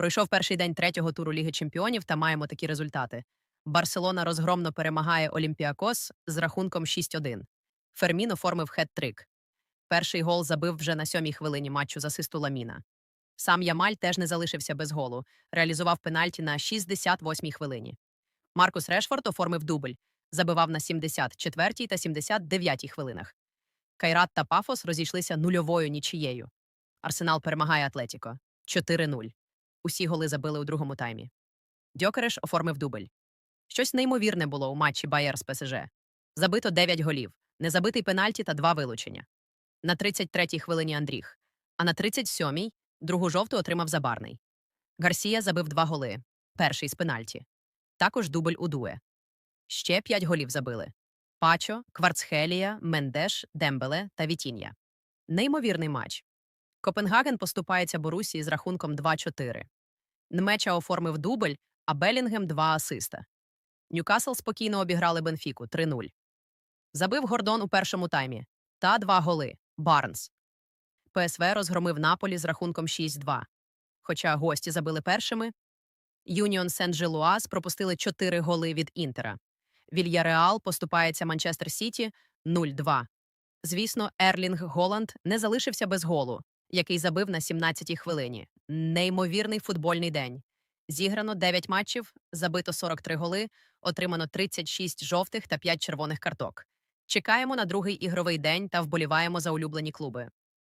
Пройшов перший день третього туру Ліги Чемпіонів та маємо такі результати. Барселона розгромно перемагає Олімпіакос з рахунком 6-1. Фермін оформив хет-трик. Перший гол забив вже на сьомій хвилині матчу з асисту Ламіна. Сам Ямаль теж не залишився без голу, реалізував пенальті на 68-й хвилині. Маркус Решфорд оформив дубль, забивав на 74-й та 79-й хвилинах. Кайрат та Пафос розійшлися нульовою нічією. Арсенал перемагає Атлетіко 4-0. Усі голи забили у другому таймі. Дьокереш оформив дубль. Щось неймовірне було у матчі Байер з ПСЖ. Забито 9 голів, незабитий пенальті та два вилучення. На 33-й хвилині Андріх, а на 37-й другу жовту отримав Забарний. Гарсія забив два голи, перший з пенальті. Також дубль у Дуе. Ще п'ять голів забили. Пачо, Кварцхелія, Мендеш, Дембеле та Вітіння. Неймовірний матч. Копенгаген поступається Борусії з рахунком 2-4. Нмеча оформив дубль, а Белінгем два асиста. Ньюкасл спокійно обіграли Бенфіку 3-0. Забив Гордон у першому таймі та два голи Барнс. ПСВ розгромив Наполі з рахунком 6-2. Хоча гості забили першими. Юніон Сен-Желуаз пропустили 4 голи від Інтера. Вільяреал поступається Манчестер Сіті 0-2. Звісно, Ерлінг Голланд не залишився без голу, який забив на 17-й хвилині. Неймовірний футбольний день. Зіграно 9 матчів, забито 43 голи, отримано 36 жовтих та 5 червоних карток. Чекаємо на другий ігровий день та вболіваємо за улюблені клуби.